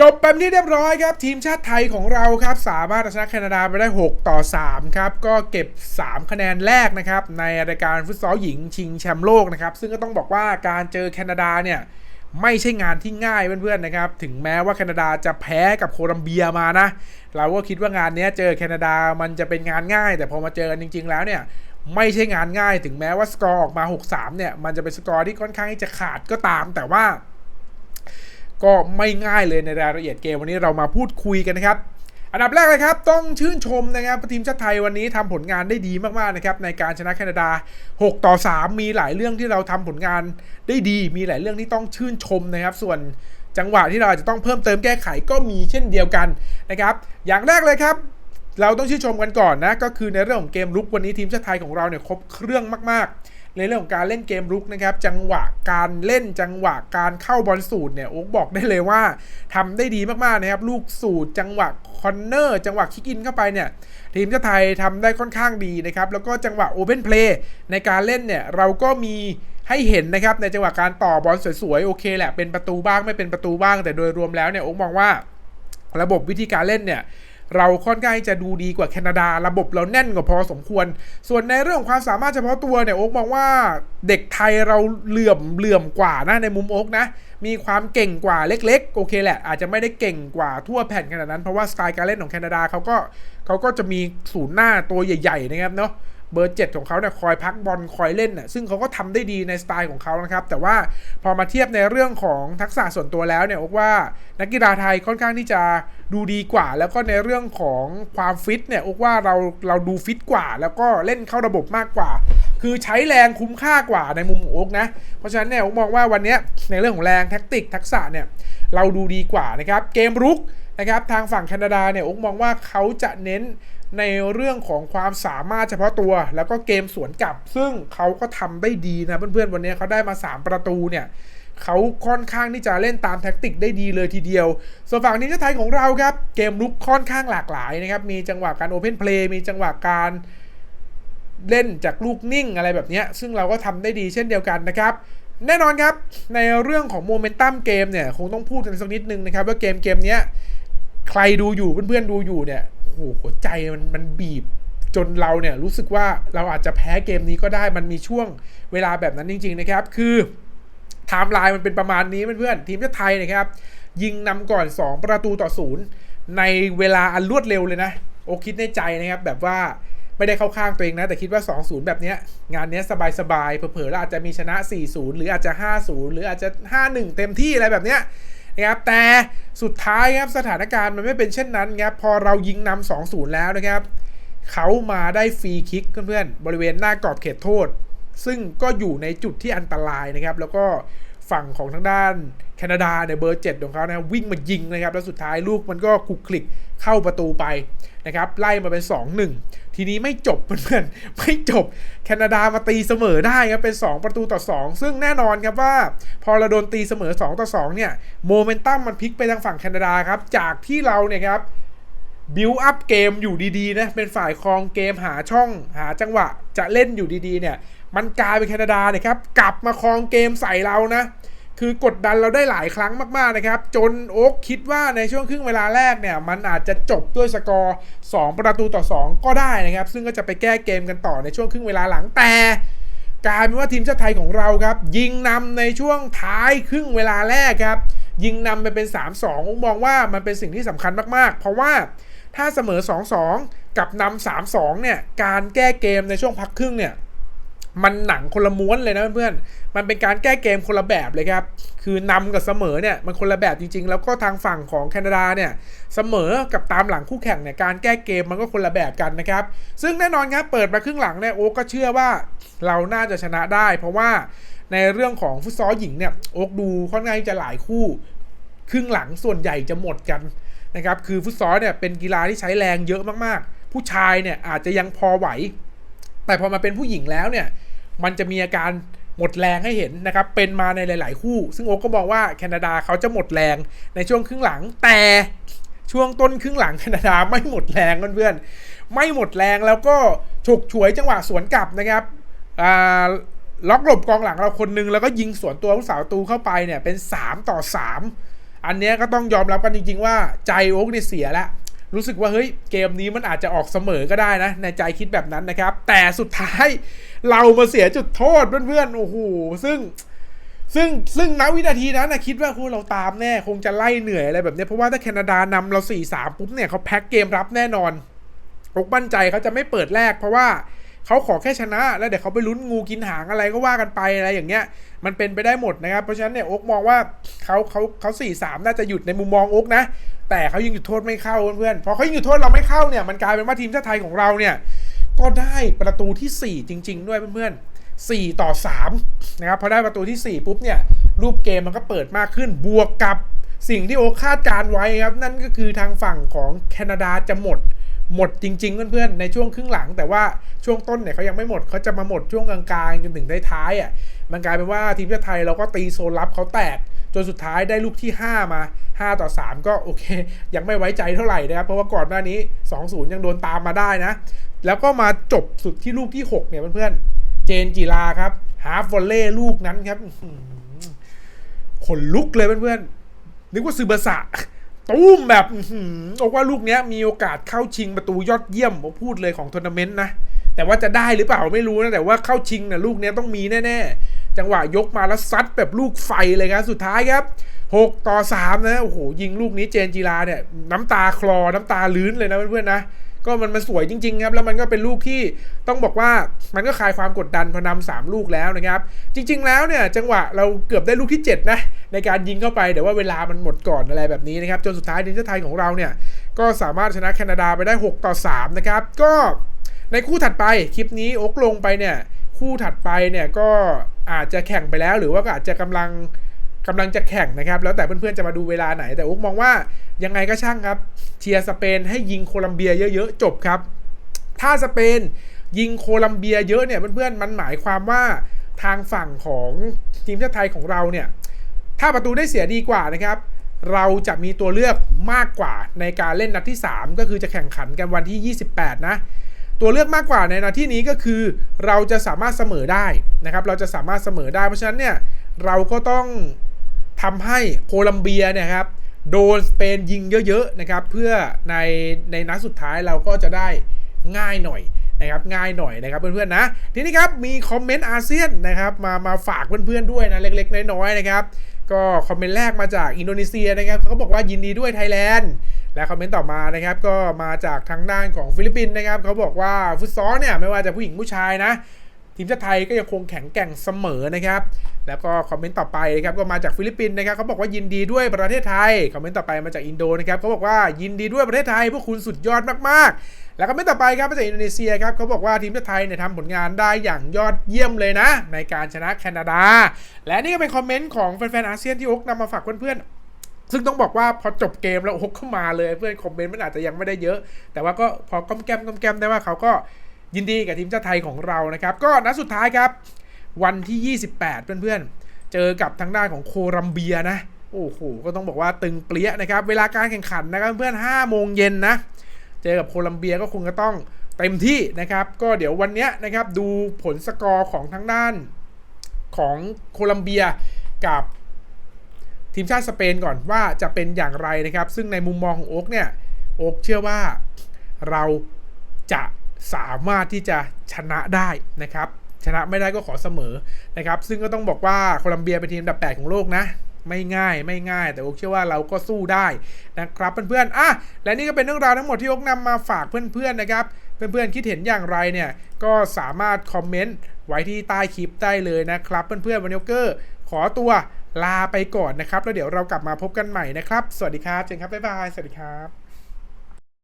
จบแบบนี้เรียบร้อยครับ ทีมชาติไทยของเราครับ สามารถเอาชนะแคนาดาไปได้ 6 ต่อ 3 ครับ ก็เก็บ 3 คะแนนแรกนะครับ ในรายการฟุตซอลหญิงชิงแชมป์โลกนะครับ ซึ่งก็ต้องบอกว่าการเจอแคนาดาเนี่ย ไม่ใช่งานที่ง่ายเพื่อนๆนะครับ ถึงแม้ว่าแคนาดาจะแพ้กับโคลัมเบียมานะ เราก็คิดว่างานนี้เจอแคนาดามันจะเป็นงานง่าย แต่พอมาเจอกันจริง ๆ แล้วเนี่ยไม่ใช่งานง่าย ถึงแม้ว่าสกอร์ออกมา 6-3 เนี่ยมันจะเป็นสกอร์ที่ค่อนข้างที่จะขาดก็ตาม แต่ว่า ก็ไม่ง่ายเลยในรายละเอียดเกมวันนี้เรามาพูดคุยกันนะครับอันดับแรกเลยครับ ต้องชื่นชมนะครับทีมชาติไทยวันนี้ทำผลงานได้ดีมากๆนะครับในการชนะแคนาดา 6 ต่อ 3 มีหลายเรื่องที่เราทำผลงานได้ดี มีหลายเรื่องที่ต้องชื่นชมนะครับ ส่วนจังหวะที่เราอาจจะต้องเพิ่มเติมแก้ไขก็มีเช่นเดียวกันนะครับ อย่างแรกเลยครับ เราต้องชื่นชมกันก่อนนะก็คือในเรื่องของเกมลุกวันนี้ทีมชาติไทยของเราเนี่ยครบเครื่องมากๆ ในเรื่องของการเล่นเกมรุกนะครับ จังหวะการเล่นจังหวะการเข้าบอลสูตรเนี่ยโอ๊กบอกได้เลยว่าทำได้ดีมากๆนะครับ ลูกสูตรจังหวะคอนเนอร์จังหวะคิกอินเข้าไปเนี่ยทีมชาติไทยทำได้ค่อนข้างดีนะครับ แล้วก็จังหวะโอเพนเพลย์ในการเล่นเนี่ยเราก็มีให้เห็นนะครับในจังหวะการต่อบอลสวยๆโอเคแหละเป็นประตูบ้างไม่เป็นประตูบ้างแต่โดยรวมแล้วเนี่ยโอ๊กมองว่าระบบวิธีการเล่นเนี่ย เราค่อนข้างจะดูดีกว่าแคนาดา ระบบเราแน่นกว่าพอสมควร ส่วนในเรื่องของความสามารถเฉพาะตัวเนี่ยโอ๊กมองว่าเด็กไทยเราเหลื่อมเหลื่อมกว่านะในมุมโอ๊กนะ มีความเก่งกว่าเล็กๆ โอเคแหละ อาจจะไม่ได้เก่งกว่าทั่วแผ่นขนาดนั้นเพราะว่าสไตล์การเล่นของแคนาดาเขาก็เขาก็จะมีศูนย์หน้าตัวใหญ่ ๆ นะครับเนาะ เบอร์ 7 ของเขาเนี่ยคอยพักบอลคอยเล่นน่ะซึ่งเขาก็ทำได้ดีในสไตล์ของเขานะครับ แต่ว่าพอมาเทียบในเรื่องของทักษะส่วนตัวแล้วเนี่ยอกว่านักกีฬาไทยค่อนข้างที่จะดูดีกว่า แล้วก็ในเรื่องของความฟิตเนี่ยอกว่าเราเราดูฟิตกว่า แล้วก็เล่นเข้าระบบมากกว่า คือใช้แรงคุ้มค่ากว่าในมุมของอกนะเพราะฉะนั้นเนี่ยอกมองว่าวันนี้ในเรื่องของแรงแท็กติกทักษะเนี่ยเราดูดีกว่านะครับเกมรุก นะครับทางฝั่งแคนาดาเนี่ยอกมองว่าเขาจะเน้นในเรื่องของความสามารถเฉพาะตัว แล้วก็เกมสวนกลับ ซึ่งเขาก็ทำได้ดีนะเพื่อนๆวันนี้เขาได้มา 3 ประตูเนี่ยเขาค่อนข้างที่จะเล่นตามแท็กติกได้ดีเลยทีเดียว ส่วนฝั่งทีมชาติไทยของเราครับ เกมลุกค่อนข้างหลากหลายนะครับ มีจังหวะการโอเพนเพลย์มีจังหวะการเล่นจากลูกนิ่งอะไรแบบนี้ ซึ่งเราก็ทำได้ดีเช่นเดียวกันนะครับแน่นอนครับ ในเรื่องของโมเมนตัมเกมเนี่ย คงต้องพูดกันสักนิดนึงนะครับ ว่าเกมเกมนี้ ใครดูอยู่เพื่อนๆดูอยู่เนี่ยโอ้โหหัวใจมันมันบีบ จนเราเนี่ยรู้สึกว่าเราอาจจะแพ้เกมนี้ก็ได้มันมีช่วงเวลาแบบนั้นจริง ๆ นะครับ คือไทม์ไลน์มันเป็นประมาณนี้เพื่อนๆทีมชาติไทยนะครับ ยิงนำก่อน 2 ประตูต่อศูนย์ในเวลาอันรวดเร็วเลยนะ โอคิดในใจนะครับ แบบว่าไม่ได้เข้าข้างตัวเองนะ แต่คิดว่า 2-0 แบบนี้งานนี้สบายๆเผลอๆแล้วอาจจะมีชนะ 4-0 หรืออาจจะ 5-0 หรืออาจจะ 5-1 เต็มที่อะไรแบบเนี้ย นะครับแต่สุดท้ายครับสถานการณ์มันไม่เป็นเช่นนั้นครับพอเรายิงนำ2 0 แล้วนะครับ เขามาได้ฟรีคิกเพื่อนๆบริเวณหน้ากรอบเขตโทษ ซึ่งก็อยู่ในจุดที่อันตรายนะครับ แล้วก็ ฝั่งของทางด้านแคนาดาเนี่ยเบอร์ 7 ของเขานะวิ่งมายิงนะครับ แล้วสุดท้ายลูกมันก็คลุกคลิกเข้าประตูไปนะครับ ไล่มาเป็น 2-1 ทีนี้ไม่จบเพื่อนๆไม่จบแคนาดามาตีเสมอได้ครับเป็น 2 ประตูต่อ 2 ซึ่งแน่นอนครับว่า พอเราโดนตีเสมอ 2 ต่อ 2 เนี่ยโมเมนตัมมันพลิกไปทางฝั่งแคนาดาครับ จากที่เราเนี่ยครับบิวอัพเกมอยู่ดีๆนะเป็นฝ่ายครองเกมหาช่องหาจังหวะจะเล่นอยู่ดีๆเนี่ย มันกลายเป็นแคนาดาเนี่ยครับกลับมาครองเกมใส่เรานะ คือกดดันเราได้หลายครั้งมากๆนะครับ จนโอ๊กคิดว่าในช่วงครึ่งเวลาแรกเนี่ย มันอาจจะจบด้วยสกอร์ 2 ประตูต่อ 2 ก็ได้นะครับ ซึ่งก็จะไปแก้เกมกันต่อในช่วงครึ่งเวลาหลังแต่กลายเป็นว่าทีมชาติไทยของเราครับ ยิงนำในช่วงท้ายครึ่งเวลาแรกครับ ยิงนำไปเป็น 3-2มมองว่ามันเป็นสิ่งที่สำคัญมากๆ เพราะว่าถ้าเสมอ 2-2 กับนำ3-2 เนี่ย การแก้เกมในช่วงพักครึ่งเนี่ย มันหนังคนละม้วนเลยนะเพื่อนๆมันเป็นการแก้เกมคนละแบบเลยครับ คือนำกับเสมอเนี่ยมันคนละแบบจริง ๆ แล้วก็ทางฝั่งของแคนาดาเนี่ยเสมอกับตามหลังคู่แข่งเนี่ยการแก้เกมมันก็คนละแบบกันนะครับ ซึ่งแน่นอนครับเปิดมาครึ่งหลังเนี่ยโอ๊กก็เชื่อว่าเราน่าจะชนะได้ เพราะว่าในเรื่องของฟุตซอลหญิงเนี่ยโอ๊กดูค่อนข้างจะหลายคู่ครึ่งหลังส่วนใหญ่จะหมดกันนะครับคือฟุตซอลเนี่ยเป็นกีฬาที่ใช้แรงเยอะมากๆ ผู้ชายเนี่ยอาจจะยังพอไหว แต่พอมาเป็นผู้หญิงแล้วเนี่ย มันจะมีอาการหมดแรงให้เห็นนะครับ เป็นมาในหลาย ๆ คู่ ซึ่งโอ๊กก็บอกว่าแคนาดาเขาจะหมดแรงในช่วงครึ่งหลัง แต่ช่วงต้นครึ่งหลังแคนาดาไม่หมดแรงเพื่อนๆ ไม่หมดแรงแล้วก็ฉกฉวยจังหวะสวนกลับนะครับล็อกหลบกองหลังเราคนนึงแล้วก็ยิงสวนตัวผู้สาวตูเข้าไปเนี่ยเป็น 3 ต่อ 3 อันนี้ก็ต้องยอมรับกันจริง ๆ ว่าใจโอ๊กเนี่ยเสียแล้ว รู้สึกว่าเฮ้ยเกมนี้มันอาจจะออกเสมอก็ได้นะ ในใจคิดแบบนั้นนะครับ แต่สุดท้ายเรามาเสียจุดโทษเพื่อนๆโอ้โหซึ่งซึ่งซึ่งณวินาทีนั้นนะคิดว่าคุณเราตามแน่คงจะไล่เหนื่อยอะไรแบบนี้เพราะว่าถ้าแคนาดานำเรา4-3ปุ๊บเนี่ยเขาแพ็คเกมรับแน่นอนอกมั่นใจเขาจะไม่เปิดแรกเพราะว่า เขาขอแค่ชนะ แล้วเดี๋ยวเขาไปลุ้นงูกินหางอะไรก็ว่ากันไปอะไรอย่างเงี้ย มันเป็นไปได้หมดนะครับ เพราะฉะนั้นเนี่ยโอ๊กมองว่าเขาเขาเขาสี่สามน่าจะหยุดในมุมมองโอ๊กนะ แต่เขายิงจุดโทษไม่เข้าเพื่อนๆพอเขายิงจุดโทษเราไม่เข้าเนี่ยมันกลายเป็นว่าทีมชาติไทยของเราเนี่ยก็ได้ประตูที่ 4 จริง ๆ ด้วยเพื่อนๆ4ต่อ3นะครับพอได้ประตูที่ 4 ปุ๊บเนี่ยรูปเกมมันก็เปิดมากขึ้นบวกกับสิ่งที่โอคาดการไว้ครับ นั่นก็คือทางฝั่งของแคนาดาจะหมด หมดจริง ๆ เพื่อนๆ ในช่วงครึ่งหลัง แต่ว่าช่วงต้นเนี่ยเขายังไม่หมดเขาจะมาหมดช่วงกลางๆจนถึงท้ายๆอะมันกลายเป็นว่าทีมชาติไทยเราก็ตีโซนรับเขาแตกจนสุดท้ายได้ลูกที่ 5 มา 5 ต่อ 3 ก็โอเค ยังไม่ไว้ใจเท่าไหร่นะครับ เพราะว่าก่อนหน้านี้ 2-0 ยังโดนตามมาได้นะ แล้วก็มาจบสุดที่ลูกที่ 6 เนี่ยเพื่อนๆ เจนจีลาครับฮาร์ฟวอลเล่ลูกนั้นครับขนลุกเลยเพื่อนๆนึกว่าซือบาสะ ตุ้มแบบอื้อหือบอกว่าลูกเนี้ยมีโอกาสเข้าชิงประตูยอดเยี่ยมผมพูดเลยของทัวร์นาเมนต์นะ แต่ว่าจะได้หรือเปล่าไม่รู้นะ แต่ว่าเข้าชิงนะลูกเนี้ยต้องมีแน่ๆ จังหวะยกมาแล้วซัดแบบลูกไฟเลยครับ สุดท้ายครับ 6 ต่อ 3 นะ โอ้โห ยิงลูกนี้เจนจีราเนี่ย น้ำตาคลอ น้ำตาลื้นเลยนะเพื่อนๆนะ ก็มันมันสวยจริงๆครับแล้วมันก็เป็นลูกที่ต้องบอกว่ามันก็คลายความกดดันพอนำสามลูกแล้วนะครับ จริง ๆ แล้วเนี่ยจังหวะเราเกือบได้ลูกที่ 7 นะ ในการยิงเข้าไปแต่ว่าเวลามันหมดก่อนอะไรแบบนี้นะครับ จนสุดท้ายทีมชาติไทยของเราเนี่ยก็สามารถชนะแคนาดาไปได้ 6 ต่อ 3 นะครับ ก็ในคู่ถัดไปคลิปนี้อกลงไปเนี่ยคู่ถัดไปเนี่ยก็อาจจะแข่งไปแล้วหรือว่าก็อาจจะกำลัง กำลังจะแข่งนะครับ แล้วแต่เพื่อนๆจะมาดูเวลาไหน แต่อุ๊กมองว่ายังไงก็ช่างครับ เชียร์สเปนให้ยิงโคลัมเบียเยอะๆ จบครับ ถ้าสเปนยิงโคลัมเบียเยอะเนี่ยเพื่อนๆมันหมายความว่าทางฝั่งของทีมชาติไทยของเราเนี่ยถ้าประตูได้เสียดีกว่านะครับ เราจะมีตัวเลือกมากกว่าในการเล่นนัดที่ 3 ก็คือจะแข่งขันกันวันที่ 28 นะตัวเลือกมากกว่าในนาที่นี้ก็คือเราจะสามารถเสมอได้นะครับ เราจะสามารถเสมอได้เพราะฉะนั้นเนี่ยเราก็ต้อง ทำให้โคลัมเบียเนี่ยครับโดนสเปนยิงเยอะๆนะครับเพื่อในในนัดสุดท้ายเราก็จะได้ง่ายหน่อยนะครับง่ายหน่อยนะครับเพื่อนๆนะทีนี้ครับมีคอมเมนต์อาเซียนนะครับมามาฝากเพื่อนๆด้วยนะเล็กๆน้อยๆนะครับก็คอมเมนต์แรกมาจากอินโดนีเซียนะครับเขาบอกว่ายินดีด้วยไทยแลนด์และคอมเมนต์ต่อมานะครับก็มาจากทางด้านของฟิลิปปินส์นะครับเขาบอกว่าฟุตซอลเนี่ยไม่ว่าจะผู้หญิงผู้ชายนะ ทีมชาติไทยก็ยังคงแข็งแกร่งเสมอนะครับ แล้วก็คอมเมนต์ต่อไปนะครับก็มาจากฟิลิปปินส์นะครับเขาบอกว่ายินดีด้วยประเทศไทย คอมเมนต์ต่อไปมาจากอินโดนะครับเขาบอกว่ายินดีด้วยประเทศไทย พวกคุณสุดยอดมากๆ แล้วคอมเมนต์ต่อไปครับมาจากอินโดนีเซียครับเขาบอกว่าทีมชาติไทยเนี่ยทำผลงานได้อย่างยอดเยี่ยมเลยนะ ในการชนะแคนาดา และนี่ก็เป็นคอมเมนต์ของแฟนๆอาเซียนที่โอ๊กนำมาฝากเพื่อนๆซึ่งต้องบอกว่าพอจบเกมแล้วโอ๊กเข้ามาเลยเพื่อนคอมเมนต์มันอาจจะยังไม่ได้เยอะ แต่ว่าก็พอก้มแก้มก้มแก้มได้ว่าเขาก็ ยินดีกับทีมชาติไทยของเรานะครับ ก็นัดสุดท้ายครับ วันที่ 28 เพื่อนๆ เจอกับทางด้านของโคลัมเบียนะ โอ้โห ก็ต้องบอกว่าตึงเปรี้ยนะครับ เวลาการแข่งขันนะครับเพื่อน5โมงเย็นนะ เจอกับโคลัมเบียก็คงจะต้องเต็มที่นะครับ ก็เดี๋ยววันนี้นะครับดูผลสกอร์ของทางด้านของโคลัมเบียกับทีมชาติสเปนก่อนว่าจะเป็นอย่างไรนะครับ ซึ่งในมุมมองของโอ๊กเนี่ย โอ๊กเชื่อว่าเราจะ สามารถที่จะชนะได้นะครับ ชนะไม่ได้ก็ขอเสมอนะครับ ซึ่งก็ต้องบอกว่าโคลัมเบียเป็นทีมอันดับ 8 ของโลกนะไม่ง่ายไม่ง่าย แต่โอ๊กเชื่อว่าเราก็สู้ได้นะครับเพื่อนๆอะและนี่ก็เป็นเรื่องราวทั้งหมดที่โอ๊กนำมาฝากเพื่อนๆนะครับเพื่อนๆคิดเห็นอย่างไรเนี่ยก็สามารถคอมเมนต์ไว้ที่ใต้คลิปได้เลยนะครับเพื่อนๆวันนี้กเกอร์ขอตัวลาไปก่อนนะครับ แล้วเดี๋ยวเรากลับมาพบกันใหม่นะครับ สวัสดีครับเจนครับบ๊ายบายสวัสดีครับ